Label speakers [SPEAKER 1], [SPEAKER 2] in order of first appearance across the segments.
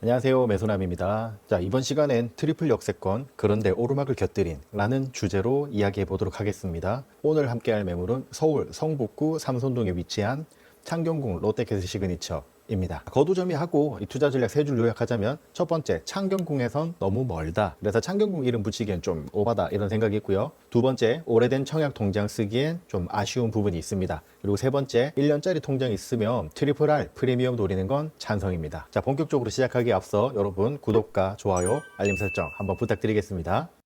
[SPEAKER 1] 안녕하세요. 매소남입니다. 자 이번 시간엔 트리플 역세권 그런데 오르막을 곁들인 라는 주제로 이야기해 보도록 하겠습니다. 오늘 함께 할 매물은 서울 성북구 삼선동에 위치한 창경궁 롯데캐슬 시그니처 입니다. 거두절미하고 이 투자 전략 세 줄 요약하자면 첫 번째 창경궁에선 너무 멀다. 그래서 창경궁 이름 붙이기엔 좀 오바다 이런 생각이 있고요. 두 번째 오래된 청약 통장 쓰기엔 좀 아쉬운 부분이 있습니다. 그리고 세 번째 1년짜리 통장 있으면 트리플 R 프리미엄 노리는 건 찬성입니다. 자 본격적으로 시작하기에 앞서 여러분 구독과 좋아요 알림 설정 한번 부탁드리겠습니다.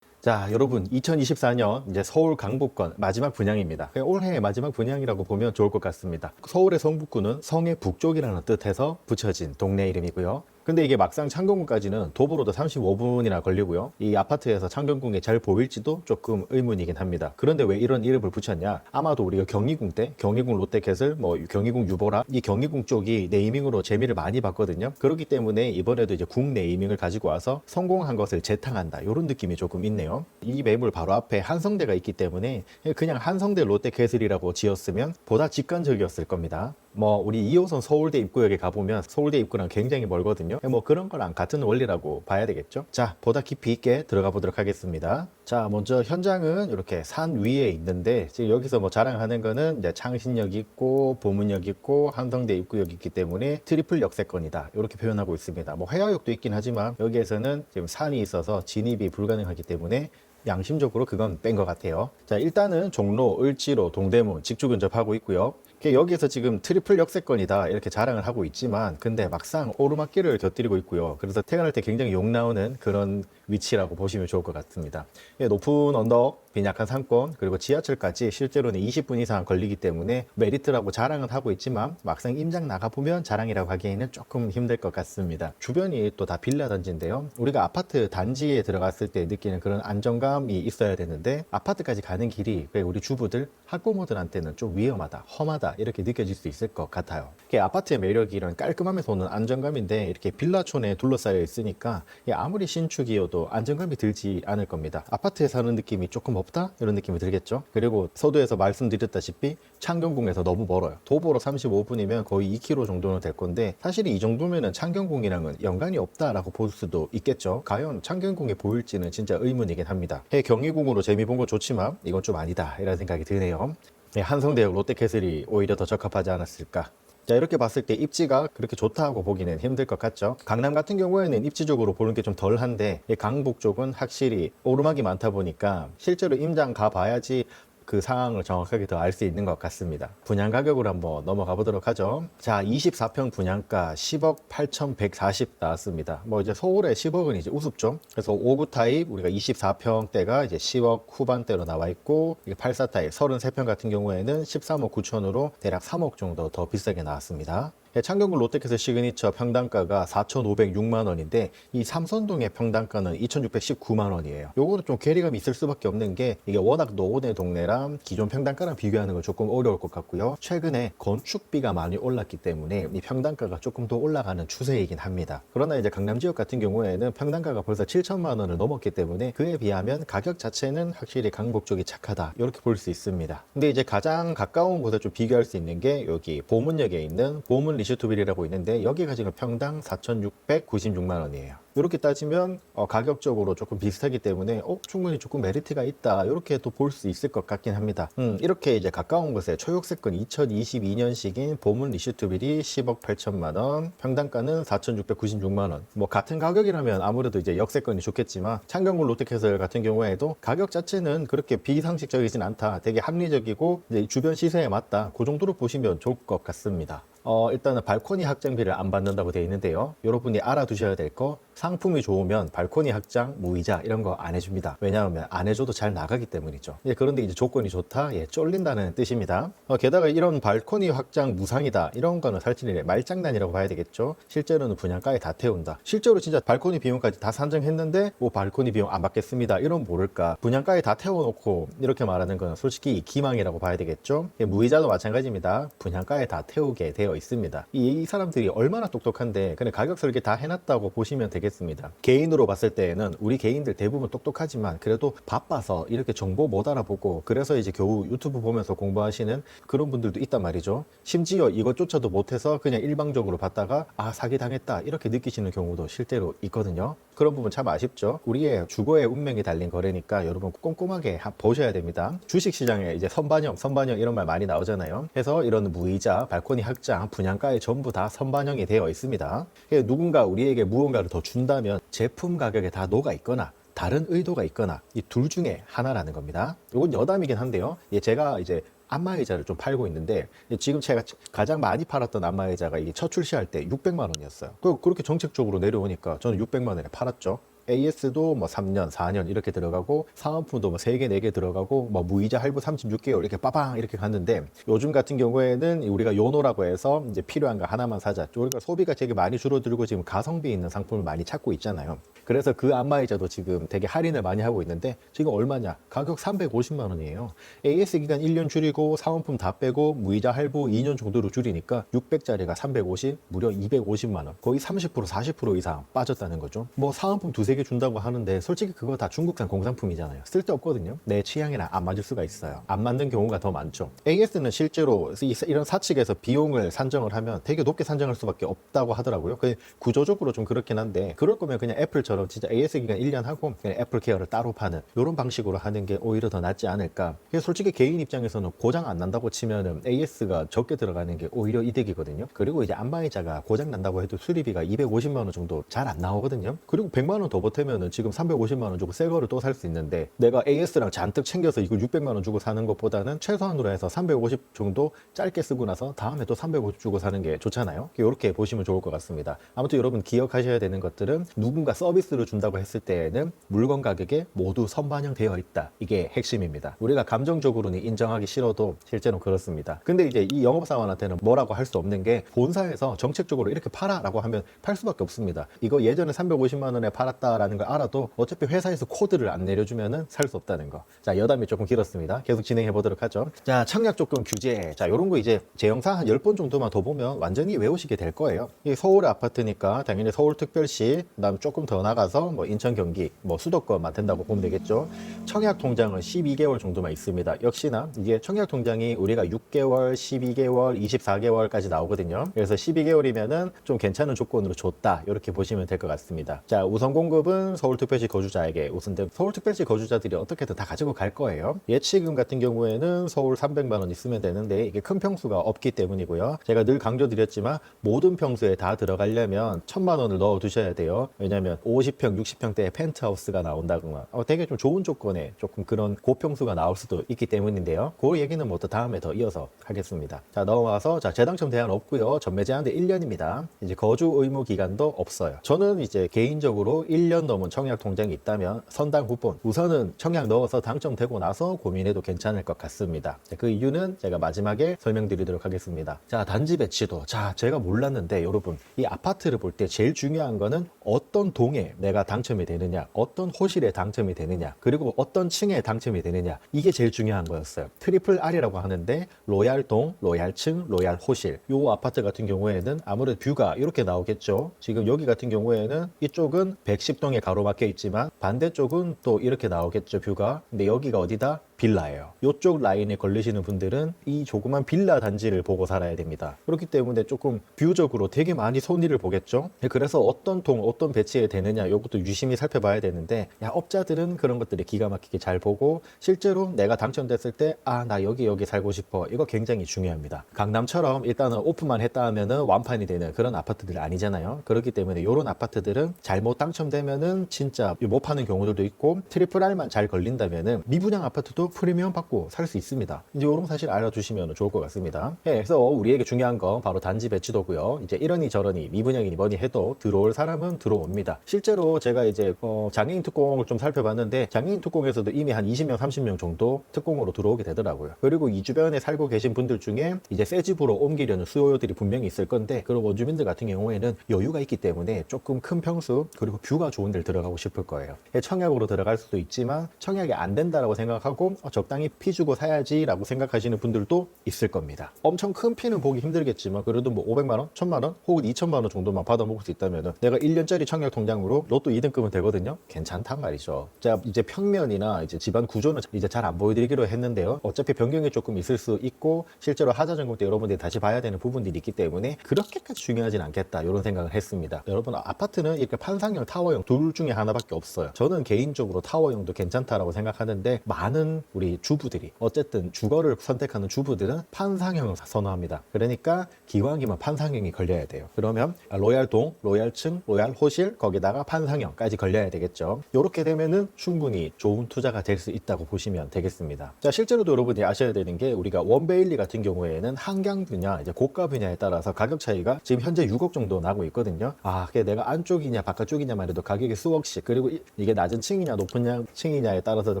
[SPEAKER 1] 자, 여러분, 2024년 이제 서울 강북권 마지막 분양입니다. 올해의 마지막 분양이라고 보면 좋을 것 같습니다. 서울의 성북구는 성의 북쪽이라는 뜻에서 붙여진 동네 이름이고요. 근데 이게 막상 창경궁까지는 도보로도 35분이나 걸리고요. 이 아파트에서 창경궁이 잘 보일지도 조금 의문이긴 합니다. 그런데 왜 이런 이름을 붙였냐? 아마도 우리가 경희궁 때 경희궁 롯데캐슬, 뭐 경희궁 유보라 이 경희궁 쪽이 네이밍으로 재미를 많이 봤거든요. 그렇기 때문에 이번에도 이제 궁 네이밍을 가지고 와서 성공한 것을 재탕한다. 이런 느낌이 조금 있네요. 이 매물 바로 앞에 한성대가 있기 때문에 그냥 한성대 롯데캐슬이라고 지었으면 보다 직관적이었을 겁니다. 뭐 우리 2호선 서울대 입구역에 가보면 서울대 입구랑 굉장히 멀거든요. 뭐 그런 거랑 같은 원리라고 봐야 되겠죠. 자, 보다 깊이 있게 들어가 보도록 하겠습니다. 자, 먼저 현장은 이렇게 산 위에 있는데 지금 여기서 뭐 자랑하는 거는 이제 창신역 있고 보문역 있고 한성대 입구역 있기 때문에 트리플 역세권이다. 이렇게 표현하고 있습니다. 뭐 해화역도 있긴 하지만 여기에서는 지금 산이 있어서 진입이 불가능하기 때문에 양심적으로 그건 뺀 것 같아요. 자, 일단은 종로, 을지로, 동대문 직주 근접하고 있고요. 여기에서 지금 트리플 역세권이다 이렇게 자랑을 하고 있지만 근데 막상 오르막길을 곁들이고 있고요. 그래서 퇴근할 때 굉장히 욕 나오는 그런 위치라고 보시면 좋을 것 같습니다. 예, 높은 언덕, 빈약한 상권, 그리고 지하철까지 실제로는 20분 이상 걸리기 때문에 메리트라고 자랑은 하고 있지만 막상 임장 나가보면 자랑이라고 하기에는 조금 힘들 것 같습니다. 주변이 또 다 빌라 단지인데요. 우리가 아파트 단지에 들어갔을 때 느끼는 그런 안정감이 있어야 되는데 아파트까지 가는 길이 우리 주부들, 학부모들한테는 좀 위험하다, 험하다 이렇게 느껴질 수 있을 것 같아요. 아파트의 매력이 이런 깔끔함에서 오는 안정감인데 이렇게 빌라촌에 둘러싸여 있으니까 아무리 신축이어도 안정감이 들지 않을 겁니다. 아파트에 사는 느낌이 조금 없다? 이런 느낌이 들겠죠? 그리고 서두에서 말씀드렸다시피 창경궁에서 너무 멀어요. 도보로 35분이면 거의 2km 정도는 될 건데 사실 이 정도면은 창경궁이랑은 연관이 없다라고 볼 수도 있겠죠. 과연 창경궁이 보일지는 진짜 의문이긴 합니다. 해 경희궁으로 재미 본 건 좋지만 이건 좀 아니다 이런 생각이 드네요. 네, 한성대역 롯데캐슬이 오히려 더 적합하지 않았을까 자 이렇게 봤을 때 입지가 그렇게 좋다고 보기는 힘들 것 같죠. 강남 같은 경우에는 입지적으로 보는 게 좀 덜한데 이 강북 쪽은 확실히 오르막이 많다 보니까 실제로 임장 가봐야지 그 상황을 정확하게 더 알 수 있는 것 같습니다. 분양 가격으로 한번 넘어가 보도록 하죠. 자, 24평 분양가 10억 8,140 나왔습니다. 뭐 이제 서울에 10억은 이제 우습죠. 그래서 5구 타입 우리가 24평대가 이제 10억 후반대로 나와 있고 이게 84 타입 33평 같은 경우에는 13억 9천으로 대략 3억 정도 더 비싸게 나왔습니다. 예, 창경구 롯데캐슬 시그니처 평당가가 4,506만 원인데 이 삼선동의 평당가는 2,619만 원이에요. 요거는 좀 괴리감이 있을 수밖에 없는 게 이게 워낙 노원의 동네랑 기존 평당가랑 비교하는 건 조금 어려울 것 같고요. 최근에 건축비가 많이 올랐기 때문에 이 평당가가 조금 더 올라가는 추세이긴 합니다. 그러나 이제 강남 지역 같은 경우에는 평당가가 벌써 7천만 원을 넘었기 때문에 그에 비하면 가격 자체는 확실히 강북 쪽이 착하다 이렇게 볼 수 있습니다. 근데 이제 가장 가까운 곳에 좀 비교할 수 있는 게 여기 보문역에 있는 보문 리슈트빌이라고 있는데 여기가 지금 평당 4,696만 원이에요. 이렇게 따지면 어, 가격적으로 조금 비슷하기 때문에 어, 충분히 조금 메리트가 있다 이렇게 또 볼 수 있을 것 같긴 합니다. 음, 이렇게 이제 가까운 곳에 초역세권 2022년식인 보문 리슈트빌이 10억 8천만 원, 평당가는 4,696만 원. 뭐 같은 가격이라면 아무래도 이제 역세권이 좋겠지만 창경구 롯데캐슬 같은 경우에도 가격 자체는 그렇게 비상식적이진 않다. 되게 합리적이고 이제 주변 시세에 맞다. 그 정도로 보시면 좋을 것 같습니다. 어, 일단은 발코니 확장비를 안 받는다고 되어 있는데요. 여러분이 알아두셔야 될 거 상품이 좋으면 발코니 확장, 무이자 이런 거 안 해줍니다. 왜냐하면 안 해줘도 잘 나가기 때문이죠. 예, 그런데 이제 조건이 좋다, 예, 쫄린다는 뜻입니다. 어, 게다가 이런 발코니 확장 무상이다 이런 거는 사실 말장난이라고 봐야 되겠죠. 실제로는 분양가에 다 태운다. 실제로 진짜 발코니 비용까지 다 산정했는데 뭐 발코니 비용 안 받겠습니다. 이런 모를까. 분양가에 다 태워놓고 이렇게 말하는 건 솔직히 기망이라고 봐야 되겠죠. 예, 무이자도 마찬가지입니다. 분양가에 다 태우게 되어 있습니다. 이, 이 사람들이 얼마나 똑똑한데 그냥 가격 설계 다 해놨다고 보시면 되겠 습니다. 하겠습니다. 개인으로 봤을 때에는 우리 개인들 대부분 똑똑하지만 그래도 바빠서 이렇게 정보 못 알아보고 그래서 이제 겨우 유튜브 보면서 공부하시는 그런 분들도 있단 말이죠. 심지어 이것조차도 못해서 그냥 일방적으로 봤다가 아 사기 당했다 이렇게 느끼시는 경우도 실제로 있거든요. 그런 부분 참 아쉽죠. 우리의 주거의 운명이 달린 거래니까 여러분 꼼꼼하게 하- 보셔야 됩니다. 주식 시장에 이제 선반영, 선반영 이런 말 많이 나오잖아요. 그래서 이런 무이자, 발코니 확장, 분양가에 전부 다 선반영이 되어 있습니다. 그래서 누군가 우리에게 무언가를 더 준다면 제품 가격에 다 녹아 있거나 다른 의도가 있거나 이 둘 중에 하나라는 겁니다. 이건 여담이긴 한데요. 예, 제가 이제 안마의자를 좀 팔고 있는데 지금 제가 가장 많이 팔았던 안마의자가 이게 첫 출시할 때 600만 원이었어요. 그- 그렇게 정책적으로 내려오니까 저는 600만 원에 팔았죠. AS도 뭐 3년, 4년 이렇게 들어가고 사은품도 뭐 3개, 4개 들어가고 뭐 무이자 할부 36개월 이렇게 빠방 이렇게 갔는데 요즘 같은 경우에는 우리가 요노라고 해서 이제 필요한 거 하나만 사자. 우리가 소비가 되게 많이 줄어들고 지금 가성비 있는 상품을 많이 찾고 있잖아요. 그래서 그 안마의자도 지금 되게 할인을 많이 하고 있는데 지금 얼마냐? 가격 350만 원이에요. AS 기간 1년 줄이고 사은품 다 빼고 무이자 할부 2년 정도로 줄이니까 600짜리가 350, 무려 250만 원. 거의 30% 40% 이상 빠졌다는 거죠. 뭐 사은품 두세 개 준다고 하는데 솔직히 그거 다 중국산 공산품이잖아요. 쓸데없거든요. 내 취향이랑 안 맞을 수가 있어요. 안 맞는 경우가 더 많죠. AS는 실제로 이- 이런 사측에서 비용을 산정을 하면 되게 높게 산정할 수밖에 없다고 하더라고요. 그 구조적으로 좀 그렇긴 한데 그럴 거면 그냥 애플처럼 진짜 AS 기간 1년 하고 그냥 애플 케어를 따로 파는 이런 방식으로 하는 게 오히려 더 낫지 않을까. 솔직히 개인 입장에서는 고장 안 난다고 치면은 AS가 적게 들어가는 게 오히려 이득이거든요. 그리고 이제 안마의자가 고장 난다고 해도 수리비가 250만 원 정도 잘 안 나오거든요. 그리고 100만 원더 보태면은 지금 350만 원 주고 새 거를 또 살 수 있는데 내가 AS랑 잔뜩 챙겨서 이걸 600만 원 주고 사는 것보다는 최소한으로 해서 350 정도 짧게 쓰고 나서 다음에 또 350 주고 사는 게 좋잖아요. 이렇게 보시면 좋을 것 같습니다. 아무튼 여러분 기억하셔야 되는 것들은 누군가 서비스를 준다고 했을 때에는 물건 가격에 모두 선반영되어 있다. 이게 핵심입니다. 우리가 감정적으로는 인정하기 싫어도 실제로 그렇습니다. 근데 이제 이 영업사원한테는 뭐라고 할 수 없는 게 본사에서 정책적으로 이렇게 팔아라고 하면 팔 수밖에 없습니다. 이거 예전에 350만 원에 팔았다 라는 걸 알아도 어차피 회사에서 코드를 안 내려주면은 살 수 없다는 거. 자, 여담이 조금 길었습니다. 계속 진행해 보도록 하죠. 자, 청약 조건 규제. 자, 요런 거 이제 제 영상 한 10번 정도만 더 보면 완전히 외우시게 될 거예요. 이 서울의 아파트니까 당연히 서울 특별시, 그다음 조금 더 나가서 뭐 인천 경기, 뭐 수도권만 된다고 보면 되겠죠. 청약 통장은 12개월 정도만 있습니다. 역시나 이게 청약 통장이 우리가 6개월, 12개월, 24개월까지 나오거든요. 그래서 12개월이면은 좀 괜찮은 조건으로 줬다. 이렇게 보시면 될 것 같습니다. 자, 우선 공급 은 서울특별시 거주자에게 우선 되- 서울특별시 거주자들이 어떻게든 다 가지고 갈 거예요. 예치금 같은 경우에는 서울 300만 원 있으면 되는데 이게 큰 평수가 없기 때문이고요. 제가 늘 강조드렸지만 모든 평수에 다 들어가려면 천만 원을 넣어 두셔야 돼요. 왜냐하면 50평, 60평대의 펜트하우스가 나온다거나 어, 되게 좀 좋은 조건에 조금 그런 고평수가 나올 수도 있기 때문인데요. 그 얘기는 뭐 또 다음에 더 이어서 하겠습니다. 자 넘어와서 자 재당첨 대안 없고요. 전매 제한대 1년입니다. 이제 거주 의무 기간도 없어요. 저는 이제 개인적으로 1년 넘은 청약 통장이 있다면 선당 후본 우선은 청약 넣어서 당첨되고 나서 고민해도 괜찮을 것 같습니다. 자, 그 이유는 제가 마지막에 설명드리도록 하겠습니다. 자 단지 배치도 자 제가 몰랐는데 여러분 이 아파트를 볼 때 제일 중요한 거는 어떤 동에 내가 당첨이 되느냐 어떤 호실에 당첨이 되느냐 그리고 어떤 층에 당첨이 되느냐 이게 제일 중요한 거였어요. 트리플 R이라고 하는데 로얄동, 로얄층, 로얄 호실 요 아파트 같은 경우에는 아무래도 뷰가 이렇게 나오겠죠. 지금 여기 같은 경우에는 이쪽은 110 동에 가로막혀 있지만 반대쪽은 또 이렇게 나오겠죠 뷰가. 근데 여기가 어디다? 빌라예요. 이쪽 라인에 걸리시는 분들은 이 조그만 빌라 단지를 보고 살아야 됩니다. 그렇기 때문에 조금 뷰적으로 되게 많이 손해를 보겠죠. 네, 그래서 어떤 동, 어떤 배치에 되느냐 이것도 유심히 살펴봐야 되는데 야, 업자들은 그런 것들을 기가 막히게 잘 보고 실제로 내가 당첨됐을 때 아 나 여기 여기 살고 싶어 이거 굉장히 중요합니다. 강남처럼 일단은 오픈만 했다 하면은 완판이 되는 그런 아파트들 아니잖아요. 그렇기 때문에 이런 아파트들은 잘못 당첨되면은 진짜 못 파는 경우들도 있고 트리플 R만 잘 걸린다면은 미분양 아파트도 프리미엄 받고 살 수 있습니다. 이제 이런 사실 알아두시면 좋을 것 같습니다. 예, 그래서 우리에게 중요한 건 바로 단지 배치도고요. 이제 이러니 저러니 미분양이니 뭐니 해도 들어올 사람은 들어옵니다. 실제로 제가 이제 어, 장애인 특공을 좀 살펴봤는데 장애인 특공에서도 이미 한 20명, 30명 정도 특공으로 들어오게 되더라고요. 그리고 이 주변에 살고 계신 분들 중에 이제 새 집으로 옮기려는 수요들이 분명히 있을 건데 그런 원주민들 같은 경우에는 여유가 있기 때문에 조금 큰 평수 그리고 뷰가 좋은 데를 들어가고 싶을 거예요. 예, 청약으로 들어갈 수도 있지만 청약이 안 된다라고 생각하고 어, 적당히 피 주고 사야지라고 생각하시는 분들도 있을 겁니다. 엄청 큰 피는 보기 힘들겠지만 그래도 뭐 500만 원, 1000만 원, 혹은 2000만 원 정도만 받아 먹을 수 있다면 내가 1년짜리 청약 통장으로 로또 2등급은 되거든요. 괜찮단 말이죠. 자 이제 평면이나 이제 집안 구조는 이제 잘 안 보여드리기로 했는데요. 어차피 변경이 조금 있을 수 있고 실제로 하자 전공 때 여러분들이 다시 봐야 되는 부분들이 있기 때문에 그렇게까지 중요하진 않겠다 이런 생각을 했습니다. 여러분 아파트는 이렇게 판상형, 타워형 둘 중에 하나밖에 없어요. 저는 개인적으로 타워형도 괜찮다라고 생각하는데 많은 우리 주부들이 어쨌든 주거를 선택하는 주부들은 판상형을 선호합니다. 그러니까 기왕이면 판상형이 걸려야 돼요. 그러면 로얄동, 로얄층, 로얄호실 거기다가 판상형까지 걸려야 되겠죠. 이렇게 되면은 충분히 좋은 투자가 될 수 있다고 보시면 되겠습니다. 자 실제로도 여러분이 아셔야 되는 게 우리가 원베일리 같은 경우에는 한강 분야, 이제 고가 분야에 따라서 가격 차이가 지금 현재 6억 정도 나고 있거든요. 아, 그게 내가 안쪽이냐 바깥쪽이냐만 해도 가격이 수억씩 그리고 이- 이게 낮은 층이냐 높은 냐- 층이냐에 따라서도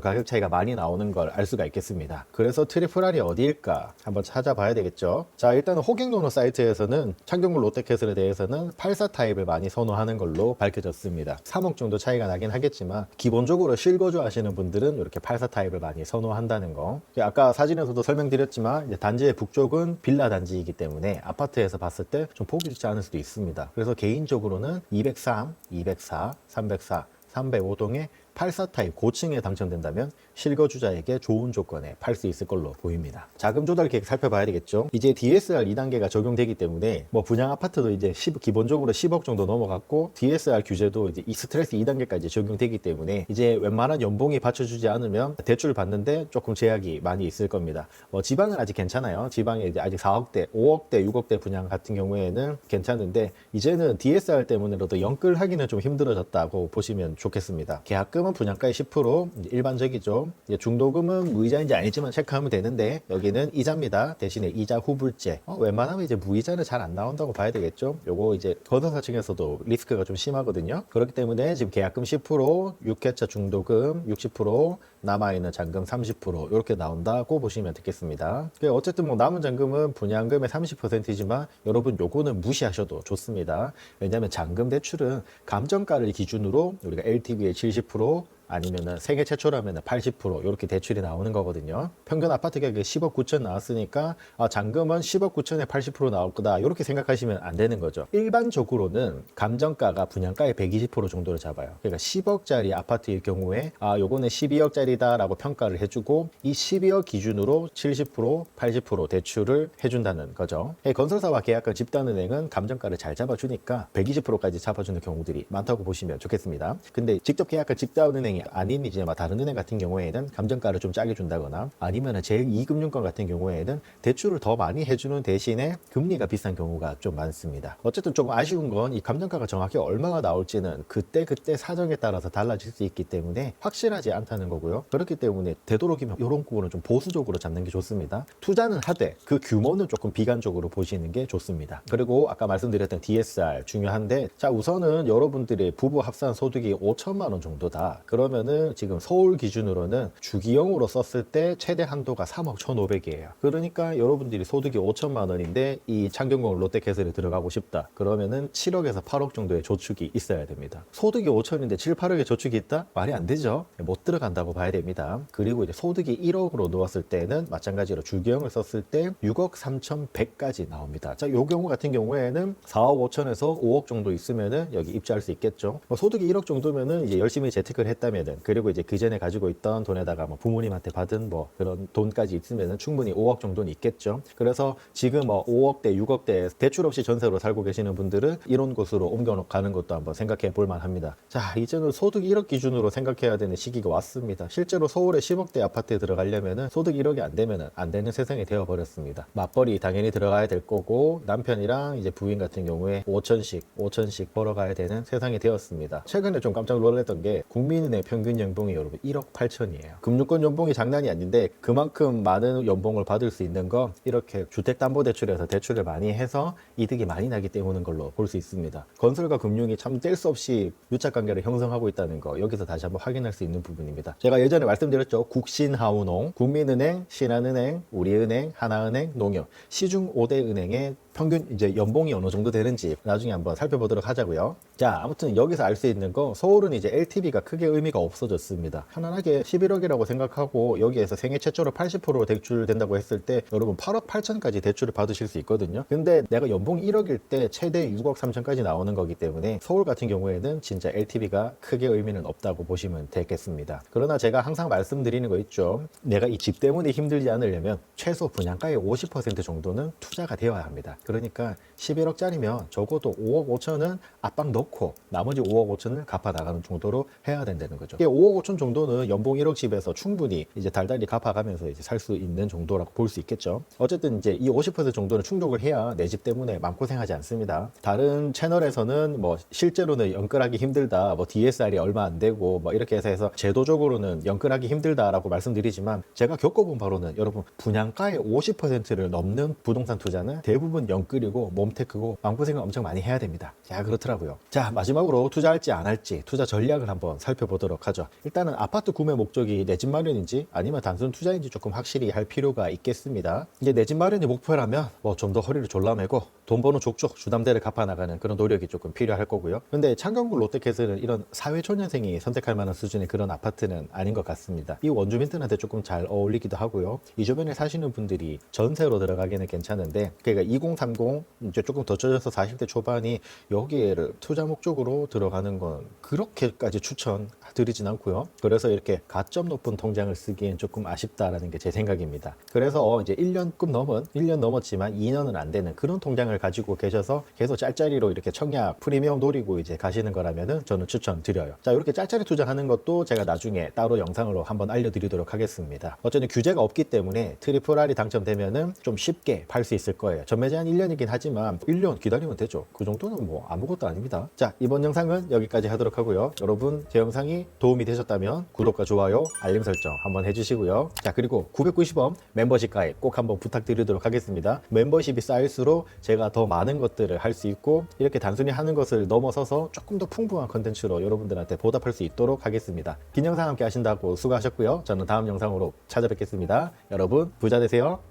[SPEAKER 1] 가격 차이가 많이 나오는 걸 알 수가 있겠습니다. 그래서 트리플알이 어디일까 한번 찾아봐야 되겠죠. 자, 일단 호갱노노 사이트에서는 창경물 롯데캐슬에 대해서는 84 타입을 많이 선호하는 걸로 밝혀졌습니다. 3억 정도 차이가 나긴 하겠지만 기본적으로 실거주 하시는 분들은 이렇게 84 타입을 많이 선호한다는 거. 아까 사진에서도 설명드렸지만 단지의 북쪽은 빌라 단지이기 때문에 아파트에서 봤을 때좀 보기 좋지 않을 수도 있습니다. 그래서 개인적으로는 203, 204, 304, 305동에 84 타입 고층에 당첨된다면 실거주자에게 좋은 조건에 팔 수 있을 걸로 보입니다. 자금 조달 계획 살펴봐야 되겠죠. 이제 DSR 2단계가 적용되기 때문에 뭐 분양 아파트도 이제 10 기본적으로 10억 정도 넘어갔고 DSR 규제도 이제 이 스트레스 2단계까지 적용되기 때문에 이제 웬만한 연봉이 받쳐주지 않으면 대출 받는데 조금 제약이 많이 있을 겁니다. 뭐 지방은 아직 괜찮아요. 지방에 이제 아직 4억대, 5억대, 6억대 분양 같은 경우에는 괜찮은데 이제는 DSR 때문에라도 연끌하기는 좀 힘들어졌다고 보시면 좋겠습니다. 계약금은 분양가의 10% 이제 일반적이죠. 중도금은 무이자인지 아니지만 체크하면 되는데 여기는 이자입니다. 대신에 이자 후불제. 어, 웬만하면 이제 무이자는 잘 안 나온다고 봐야 되겠죠. 요거 이제 건설사 측에서도 리스크가 좀 심하거든요. 그렇기 때문에 지금 계약금 10%, 6회차 중도금 60%, 남아있는 잔금 30% 이렇게 나온다고 보시면 되겠습니다. 그 어쨌든 뭐 남은 잔금은 분양금의 30%이지만 여러분 요거는 무시하셔도 좋습니다. 왜냐하면 잔금 대출은 감정가를 기준으로 우리가 LTV의 70% 아니면은 세계 최초라면 80% 이렇게 대출이 나오는 거거든요. 평균 아파트 가격이 10억 9천 나왔으니까 아, 잔금은 10억 9천에 80% 나올 거다 이렇게 생각하시면 안 되는 거죠. 일반적으로는 감정가가 분양가의 120% 정도를 잡아요. 그러니까 10억짜리 아파트일 경우에 아 요거는 12억짜리다라고 평가를 해주고 이 12억 기준으로 70% 80% 대출을 해준다는 거죠. 예, 건설사와 계약한 집단은행은 감정가를 잘 잡아주니까 120%까지 잡아주는 경우들이 많다고 보시면 좋겠습니다. 근데 직접 계약한 집단은행이 아닌 이제 막 다른 은행 같은 경우에는 감정가를 좀 짜게 준다거나 아니면은 제2금융권 같은 경우에는 대출을 더 많이 해주는 대신에 금리가 비싼 경우가 좀 많습니다. 어쨌든 조금 아쉬운 건 이 감정가가 정확히 얼마가 나올지는 그때 그때 사정에 따라서 달라질 수 있기 때문에 확실하지 않다는 거고요. 그렇기 때문에 되도록이면 이런 부분은 좀 보수적으로 잡는 게 좋습니다. 투자는 하되 그 규모는 조금 비관적으로 보시는 게 좋습니다. 그리고 아까 말씀드렸던 DSR 중요한데 자 우선은 여러분들의 부부 합산 소득이 5천만 원 정도다. 그러면 은 지금 서울 기준으로는 주기형으로 썼을 때 최대 한도가 3억 1,500이에요. 그러니까 여러분들이 소득이 5천만 원인데 이 창경공 롯데캐슬에 들어가고 싶다. 그러면은 7억에서 8억 정도의 저축이 있어야 됩니다. 소득이 5천인데 7, 8억의 저축이 있다? 말이 안 되죠. 못 들어간다고 봐야 됩니다. 그리고 이제 소득이 1억으로 누웠을 때는 마찬가지로 주기형을 썼을 때 6억 3,100까지 나옵니다. 자, 요 경우 같은 경우에는 4억 5천에서 5억 정도 있으면은 여기 입주할 수 있겠죠. 뭐 소득이 1억 정도면은 이제 열심히 재테크를 했다면 은 그리고 이제 그 전에 가지고 있던 돈에다가 뭐 부모님한테 받은 뭐 그런 돈까지 있으면은 충분히 5억 정도는 있겠죠. 그래서 지금 뭐 5억대, 6억대 대출 없이 전세로 살고 계시는 분들은 이런 곳으로 옮겨 가는 것도 한번 생각해 볼 만합니다. 자, 이제는 소득 1억 기준으로 생각해야 되는 시기가 왔습니다. 실제로 서울의 10억대 아파트에 들어가려면은 소득 1억이 안 되면은 안 되는 세상이 되어 버렸습니다. 맞벌이 당연히 들어가야 될 거고 남편이랑 이제 부인 같은 경우에 5천씩 5천씩 벌어가야 되는 세상이 되었습니다. 최근에 좀 깜짝 놀랐던 게 국민은행 평균 연봉이 여러분 1억 8천이에요. 금융권 연봉이 장난이 아닌데 그만큼 많은 연봉을 받을 수 있는 건 이렇게 주택담보대출에서 대출을 많이 해서 이득이 많이 나기 때문인 걸로 볼 수 있습니다. 건설과 금융이 참 뗄 수 없이 유착관계를 형성하고 있다는 거 여기서 다시 한번 확인할 수 있는 부분입니다. 제가 예전에 말씀드렸죠. 국신하우농, 국민은행, 신한은행, 우리은행, 하나은행, 농협 시중 5대 은행의 평균 이제 연봉이 어느 정도 되는지 나중에 한번 살펴보도록 하자고요. 자, 아무튼 여기서 알 수 있는 거 서울은 이제 LTV가 크게 의미가 없어졌습니다. 편안하게 11억이라고 생각하고 여기에서 생애 최초로 80% 대출된다고 했을 때 여러분 8억 8천까지 대출을 받으실 수 있거든요. 근데 내가 연봉 1억일 때 최대 6억 3천까지 나오는 거기 때문에 서울 같은 경우에는 진짜 LTV가 크게 의미는 없다고 보시면 되겠습니다. 그러나 제가 항상 말씀드리는 거 있죠. 내가 이 집 때문에 힘들지 않으려면 최소 분양가의 50% 정도는 투자가 되어야 합니다. 그러니까 11억짜리면 적어도 5억 5천은 압박 넣고 나머지 5억 5천을 갚아 나가는 정도로 해야 된다는 거죠. 이게 5억 5천 정도는 연봉 1억 집에서 충분히 이제 달달이 갚아가면서 이제 살 수 있는 정도라고 볼 수 있겠죠. 어쨌든 이제 이 50% 정도는 충족을 해야 내 집 때문에 마음고생하지 않습니다. 다른 채널에서는 뭐 실제로는 연끌하기 힘들다, 뭐 DSR이 얼마 안 되고 뭐 이렇게 해서 해서 제도적으로는 연끌하기 힘들다라고 말씀드리지만 제가 겪어본 바로는 여러분 분양가의 50%를 넘는 부동산 투자는 대부분 연 끌이고 몸테크고 마음고생을 엄청 많이 해야 됩니다. 자 그렇더라고요. 자 마지막으로 투자할지 안 할지 투자 전략을 한번 살펴보도록 하죠. 일단은 아파트 구매 목적이 내 집 마련인지 아니면 단순 투자인지 조금 확실히 할 필요가 있겠습니다. 이제 내 집 마련이 목표라면 뭐 좀 더 허리를 졸라매고 돈 버는 족족 주담대를 갚아 나가는 그런 노력이 조금 필요할 거고요. 근데 창경구 롯데캐슬은 이런 사회초년생이 선택할 만한 수준의 그런 아파트는 아닌 것 같습니다. 이 원주민들한테 조금 잘 어울리기도 하고요. 이 주변에 사시는 분들이 전세로 들어가기는 괜찮은데 그러니까 2030 이제 조금 더 젖어서 40대 초반이 여기에를 투자 목적으로 들어가는 건 그렇게까지 추천 드리진 않고요. 그래서 이렇게 가점 높은 통장을 쓰기엔 조금 아쉽다라는 게 제 생각입니다. 그래서 이제 1년급 넘은 1년 넘었지만 2년은 안 되는 그런 통장을 가지고 계셔서 계속 짤짤이로 이렇게 청약 프리미엄 노리고 이제 가시는 거라면은 저는 추천드려요. 자, 이렇게 짤짤이 투자하는 것도 제가 나중에 따로 영상으로 한번 알려드리도록 하겠습니다. 어쨌든 규제가 없기 때문에 트리플 R이 당첨되면은 좀 쉽게 팔 수 있을 거예요. 전매 제한 1년이긴 하지만 1년 기다리면 되죠. 그 정도는 뭐 아무것도 아닙니다. 자, 이번 영상은 여기까지 하도록 하고요. 여러분, 제 영상이 도움이 되셨다면 구독과 좋아요, 알림 설정 한번 해주시고요. 자, 그리고 990원 멤버십 가입 꼭 한번 부탁드리도록 하겠습니다. 멤버십이 쌓일수록 제가 더 많은 것들을 할 수 있고 이렇게 단순히 하는 것을 넘어서서 조금 더 풍부한 컨텐츠로 여러분들한테 보답할 수 있도록 하겠습니다. 긴 영상 함께 하신다고 수고하셨고요. 저는 다음 영상으로 찾아뵙겠습니다. 여러분 부자 되세요.